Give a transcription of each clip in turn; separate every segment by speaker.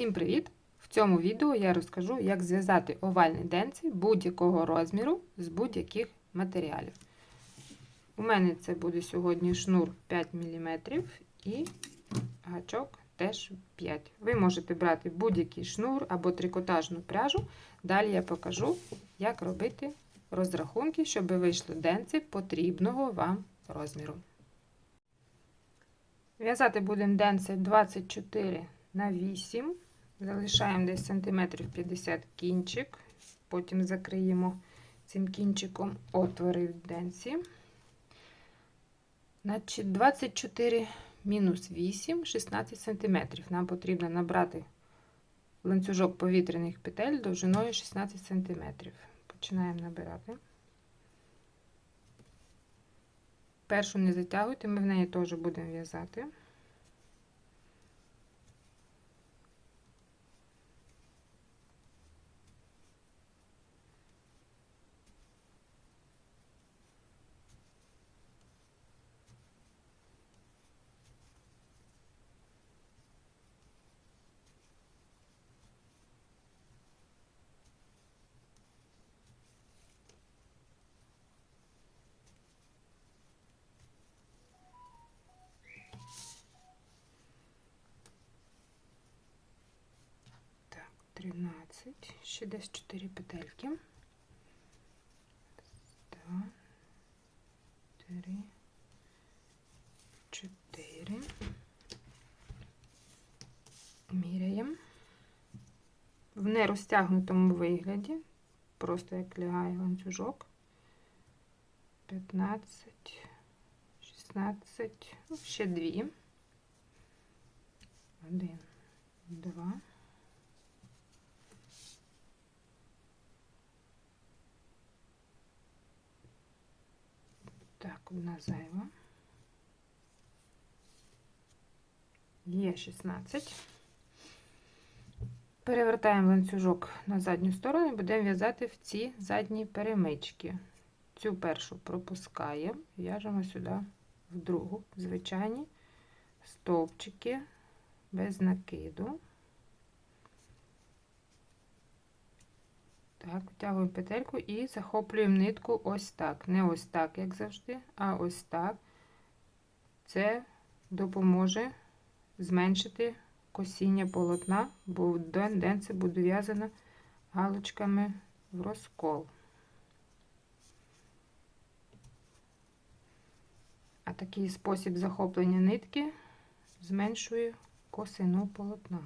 Speaker 1: Всім привіт! В цьому відео я розкажу, як зв'язати овальні денці будь-якого розміру з будь-яких матеріалів. У мене це буде сьогодні шнур 5 мм і гачок теж 5 Ви можете брати будь-який шнур або трикотажну пряжу. Далі я покажу, як робити розрахунки, щоб вийшли денці потрібного вам розміру. В'язати будемо денці 24 на 8. Залишаємо десь сантиметрів 50 кінчик, потім закриємо цим кінчиком отвори в денці. Значить, 24 мінус 8, 16 см. Нам потрібно набрати ланцюжок повітряних петель довжиною 16 см. Починаємо набирати. Першу не затягуйте, ми в неї теж будемо в'язати. Так, 13, ще десь 4 петельки. Два, три, чотири. Міряємо. В нерозтягнутому вигляді, просто як лягає ланцюжок. 15, 16, ну, ще дві. Один, два. Так, одна зайва. Є 16. Перевертаємо ланцюжок на задню сторону і будемо в'язати в ці задні перемички. Цю першу пропускаємо, в'яжемо сюди в другу, звичайні стовпчики без накиду. Так, втягуємо петельку і захоплюємо нитку ось так. Не ось так, як завжди, а ось так. Це допоможе зменшити косіння полотна, бо в день це буде в'язано галочками в розкол. А такий спосіб захоплення нитки зменшує косину полотна.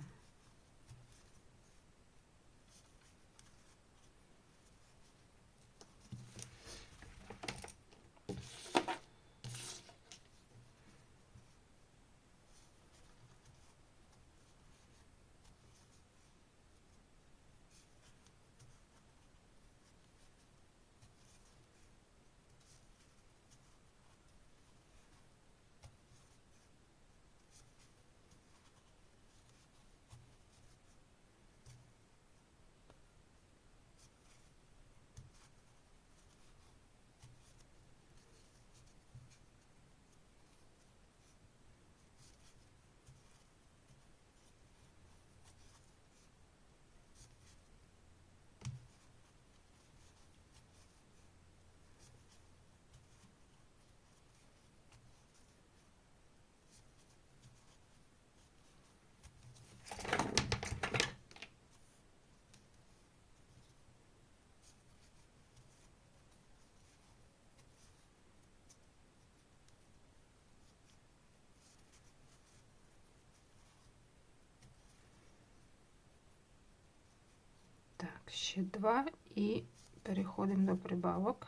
Speaker 1: Так, ще два і переходимо до прибавок.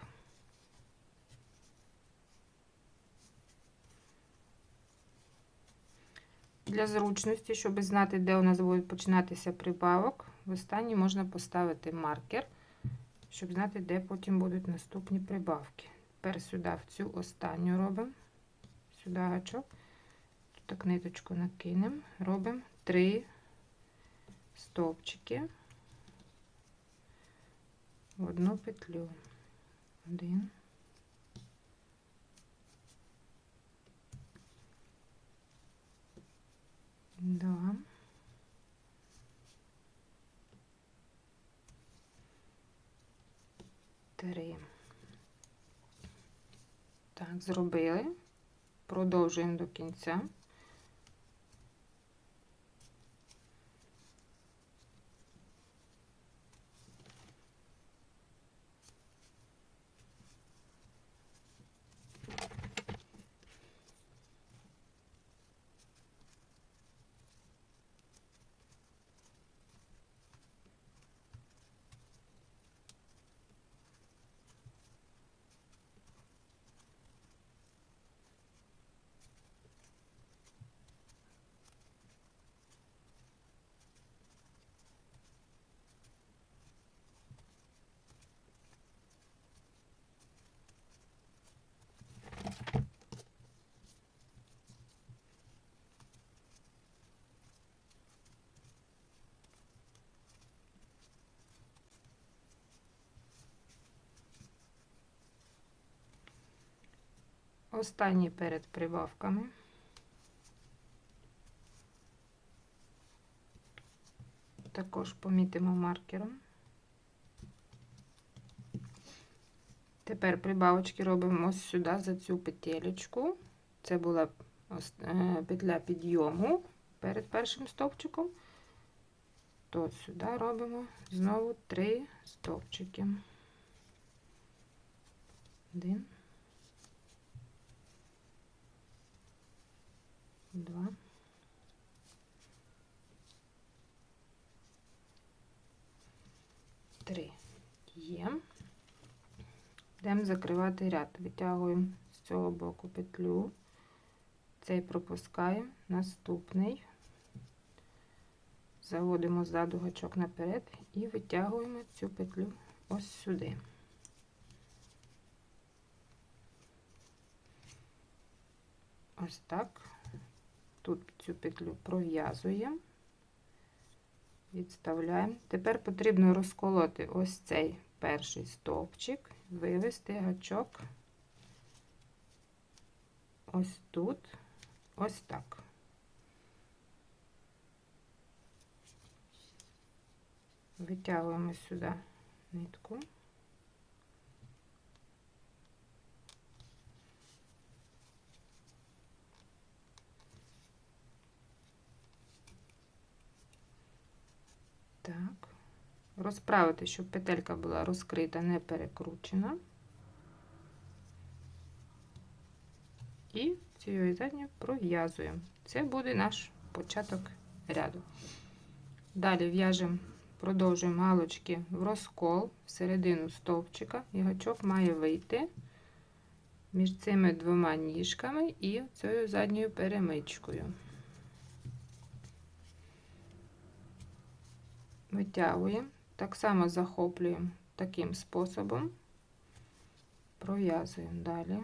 Speaker 1: Для зручності, щоб знати, де у нас буде починатися прибавок, в останній можна поставити маркер, щоб знати, де потім будуть наступні прибавки. Тепер сюди в цю останню робимо, сюди гачок, тут так ниточку накинемо, робимо три стовпчики в одну петлю. Один. Два. Три. Так, зробили. Продовжуємо до кінця. Останній перед прибавками. Також помітимо маркером. Тепер прибавочки робимо ось сюди за цю петелечку. Це була е, петля підйому перед першим стовпчиком. То сюди робимо знову три стовпчики. Один. Два. Три. Є. Йдемо закривати ряд. Витягуємо з цього боку петлю, цей пропускаємо, наступний, заводимо ззаду гачок наперед і витягуємо цю петлю ось сюди. Ось так. Тут цю петлю пров'язуємо, відставляємо. Тепер потрібно розколоти ось цей перший стовпчик, вивести гачок ось тут, ось так. Витягуємо сюди нитку. Так розправити, щоб петелька була розкрита, не перекручена. І цією задньою пров'язуємо. Це буде наш початок ряду. Далі в'яжемо, продовжуємо галочки в розкол всередину стовпчика, і гачок має вийти між цими двома ніжками і цією задньою перемичкою. Витягуємо. Так само захоплюємо таким способом, пров'язуємо далі.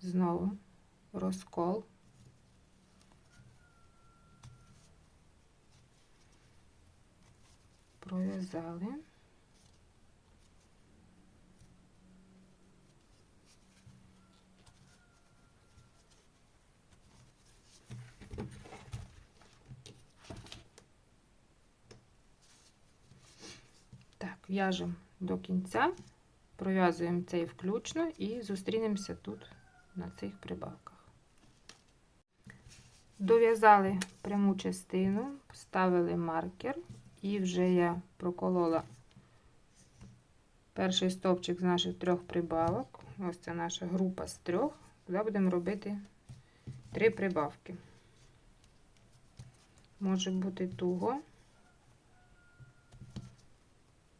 Speaker 1: Знову розкол. Пров'язали. В'яжемо до кінця, пров'язуємо цей включно і зустрінемося тут на цих прибавках. Дов'язали пряму частину, вставили маркер, і вже я проколола перший стовпчик з наших трьох прибавок. Ось це наша група з трьох, куди будемо робити три прибавки. Може бути туго.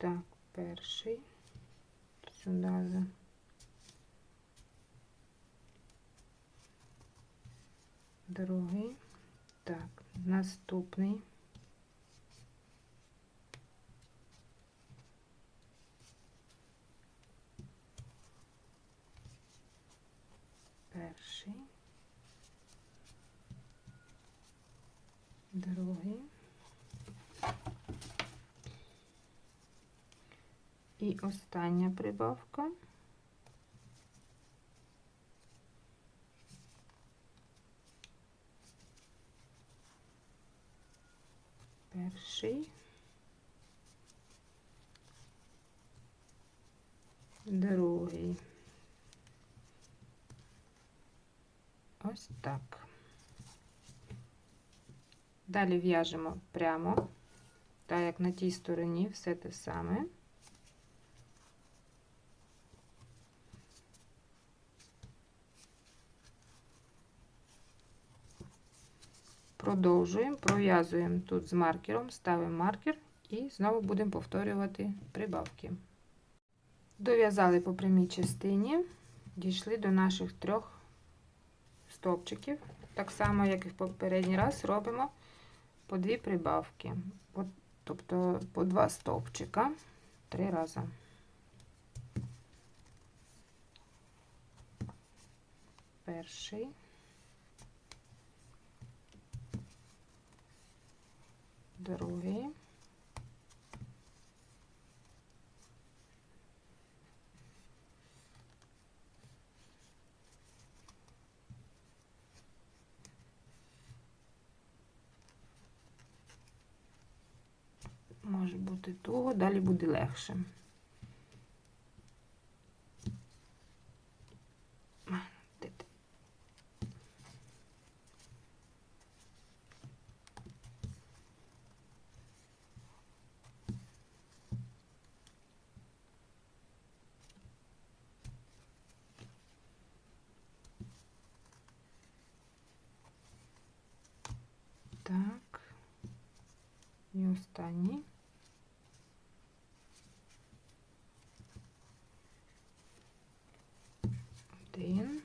Speaker 1: Так, перший, сюди. Другий. Так, наступний. Перший. Другий. І остання прибавка. Перший. Другий. Ось так. Далі в'яжемо прямо, так як на тій стороні все те саме. Продовжуємо, пров'язуємо тут з маркером, ставимо маркер і знову будемо повторювати прибавки. Дов'язали по прямій частині, дійшли до наших трьох стовпчиків. Так само, як і в попередній раз, робимо по дві прибавки, От, тобто по два стовпчика три рази. Перший. Другий. Може бути туго, далі буде легше. Один.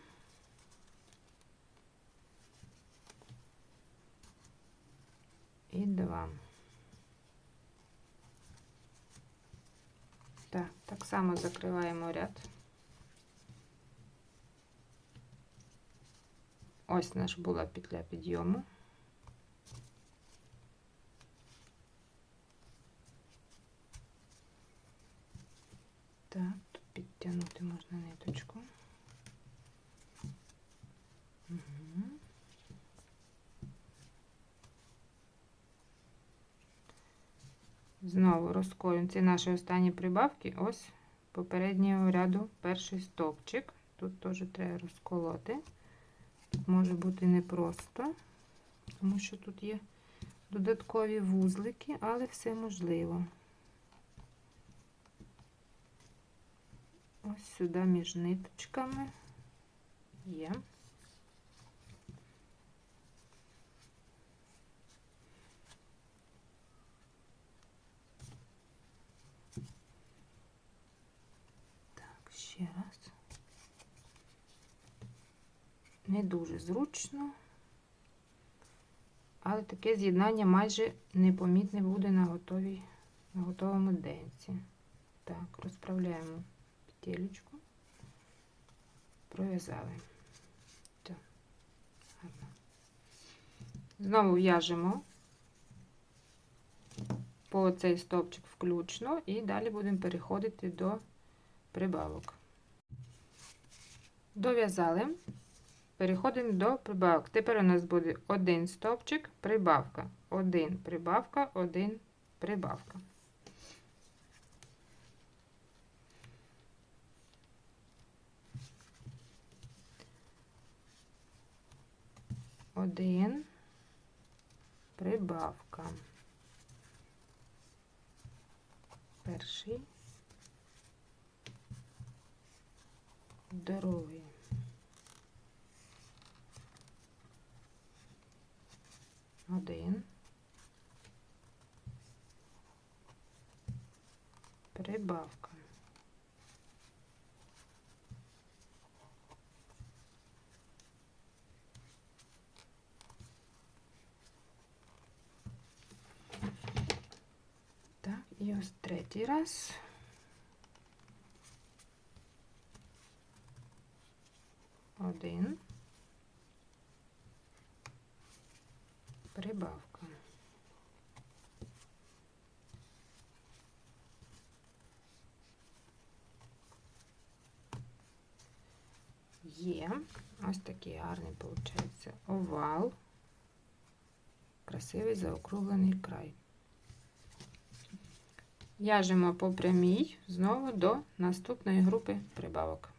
Speaker 1: І два. Так, так само закриваємо ряд. Ось наш була петля підйому. Так, тут підтягнути можна ниточку. Знову розкоюємо ці наші останні прибавки. Ось попереднього ряду перший стовпчик. Тут теж треба розколоти. Може бути непросто, тому що тут є додаткові вузлики, але все можливо. Ось сюди між ниточками є. Так, ще раз. Не дуже зручно, але таке з'єднання майже непомітне буде на готовій, на готовому денці. Так, розправляємо петелечку, пров'язали. Знову в'яжемо по цей стовпчик включно, і далі будемо переходити до прибавок. Дов'язали, переходимо до прибавок. Тепер у нас буде один стовпчик, прибавка, один прибавка, один прибавка. Один прибавка. Перший, другий. Один. Прибавка. Так, і ось третій раз. Один. Прибавка. Є. Ось такий гарний, виходить, овал. Красивий заокруглений край. В'яжемо по прямій знову до наступної групи прибавок.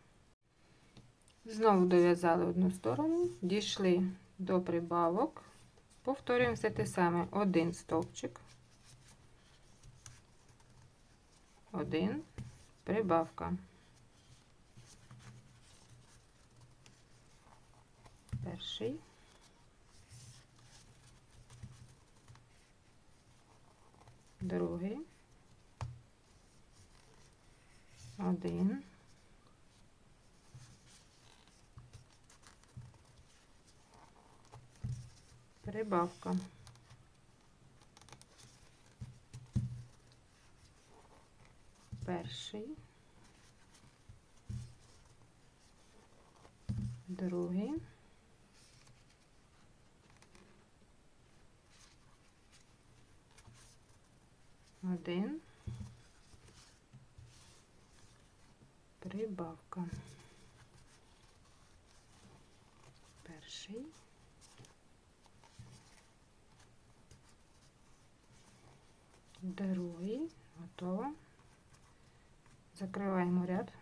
Speaker 1: Знову дов'язали одну сторону, дійшли до прибавок. Повторюємо все те саме. Один стовпчик, один, прибавка. Перший. Другий. Один. Прибавка. Перший. Другий. Один. Прибавка. Перший. Другий. Готово. Закриваємо ряд.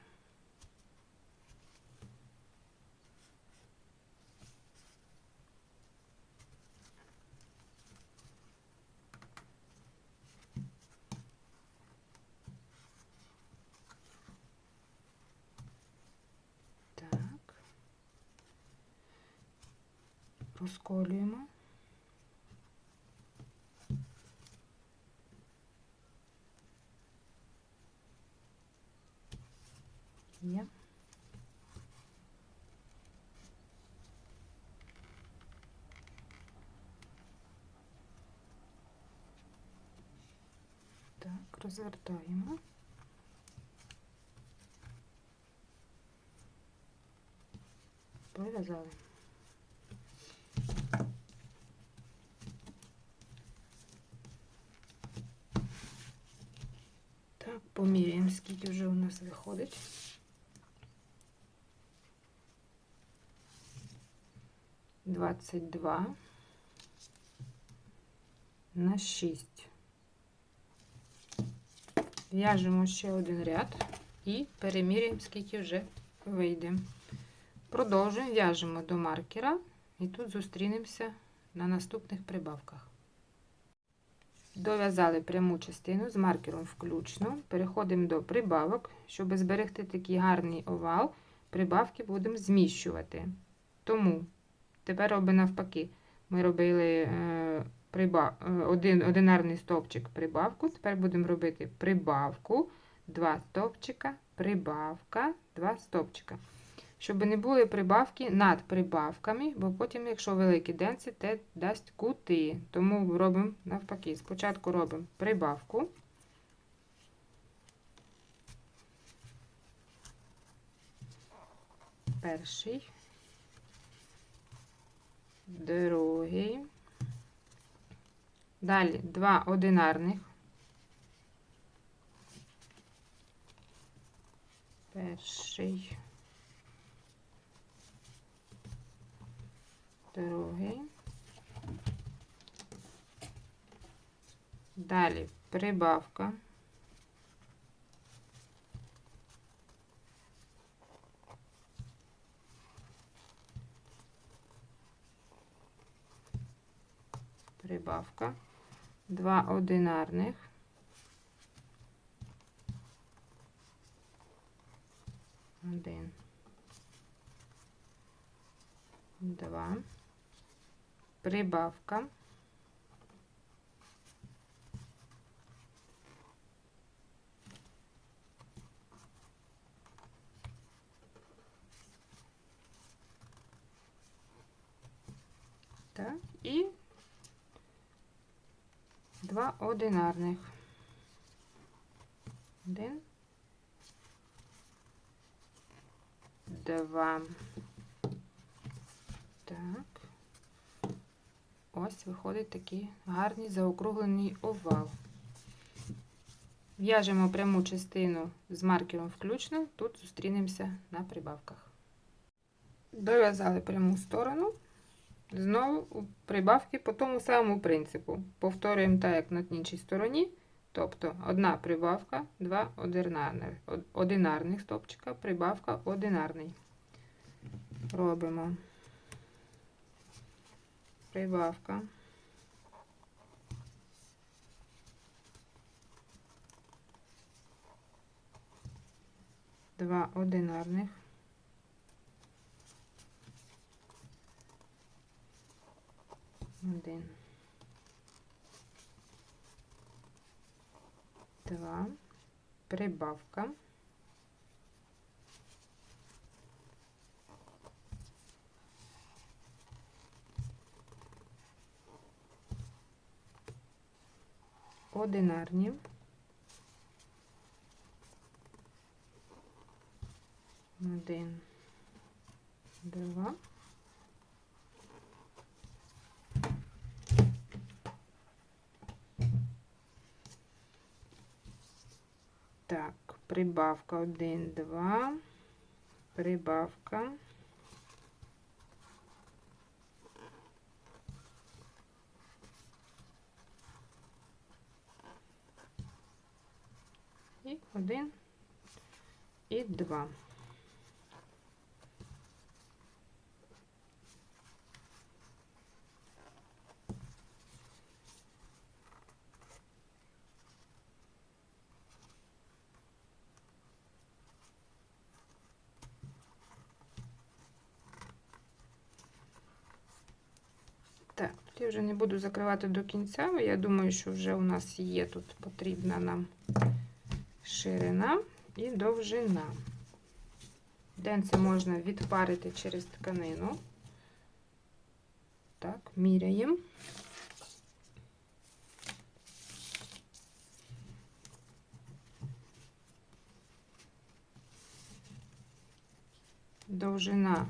Speaker 1: Так. Розколюємо. Є. Так, розвертаємо. Пов'язали. Так, поміряємо, скільки вже у нас виходить. Двадцять два на шість. В'яжемо ще один ряд і переміряємо, скільки вже вийде. Продовжуємо, в'яжемо до маркера і тут зустрінемося на наступних прибавках. Дов'язали пряму частину з маркером включно. Переходимо до прибавок. Щоб зберегти такий гарний овал, прибавки будемо зміщувати. Тому тепер робимо навпаки. Ми робили е, прибав, е, один, одинарний стовпчик прибавку. Тепер будемо робити прибавку, два стовпчика, прибавка, два стовпчика. Щоб не були прибавки над прибавками, бо потім, якщо великі денці, те дасть кути. Тому робимо навпаки. Спочатку робимо прибавку. Перший, другий. Далі два одинарних. Перший. Другий. Далі прибавка. Прибавка. Два одинарних. Один. Два. Прибавка. Так, і два одинарних. Один. Два. Так. Ось виходить такий гарний заокруглений овал. В'яжемо пряму частину з маркером включно, тут зустрінемося на прибавках. Дов'язали пряму сторону, знову прибавки по тому самому принципу. Повторюємо так, як на іншій стороні. Тобто одна прибавка, два одинарних, одинарних стопчика, прибавка одинарний. робимо прибавка. Два одинарних. Один. Два. Прибавка. Одинарні. Один. Два. Так, прибавка 1, 2, прибавка. І 1, і 2. Так, тут я вже не буду закривати до кінця, бо я думаю, що вже у нас є тут потрібна нам ширина і довжина. Денце можна відпарити через тканину. Так, міряємо. Довжина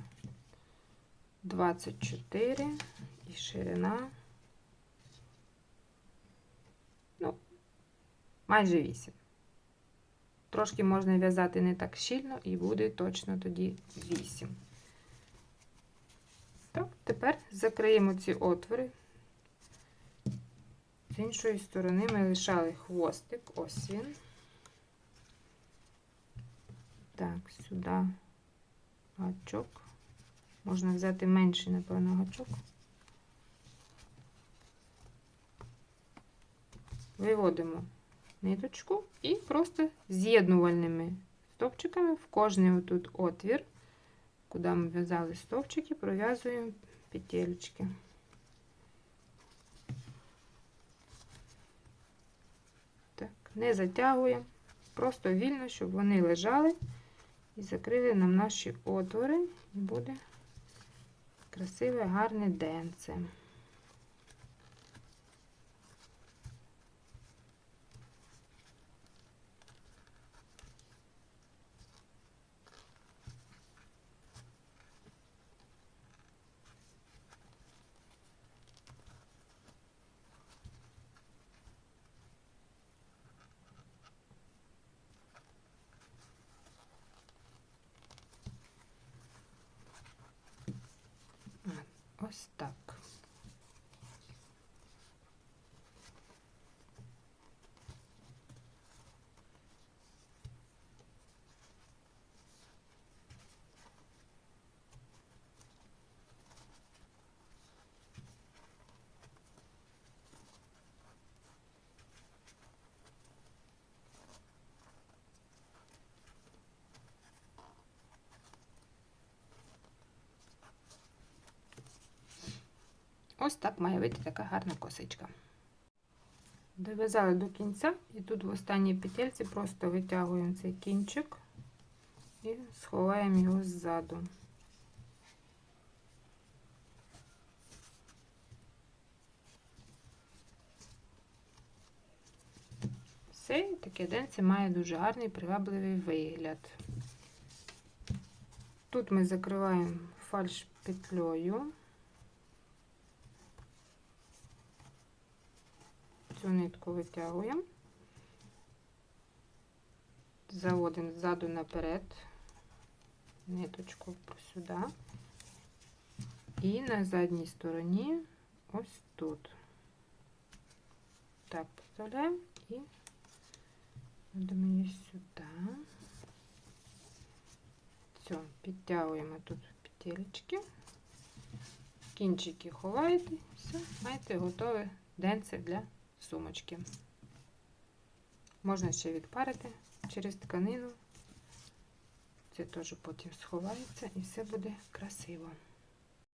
Speaker 1: 24 і ширина, ну, майже 8. Трошки можна в'язати не так щільно, і буде точно тоді 8. Так, тепер закриємо ці отвори. З іншої сторони ми лишали хвостик, ось він. Так, сюди гачок. Можна взяти менший, напевно, гачок. Виводимо ниточку і просто з'єднувальними стовпчиками в кожний отут отвір, куди ми в'язали стовпчики, пров'язуємо петелечки. Так, не затягуємо, просто вільно, щоб вони лежали і закрили нам наші отвори, і буде красиве, гарне денце. Ось так. Ось так має вийти така гарна косичка. Дов'язали до кінця, і тут в останній петельці просто витягуємо цей кінчик і сховаємо його ззаду. Все, і таке денце має дуже гарний привабливий вигляд. Тут ми закриваємо фальш петлею. Цю нитку витягуємо, заводимо ззаду наперед, ниточку сюди, і на задній стороні ось тут. Так, поставляємо і ведемо її сюди. Все, підтягуємо тут бретелечки. Кінчики ховаєте, все, маєте готове денце для сумочки. Можна ще відпарити через тканину. Це теж потім сховається і все буде красиво.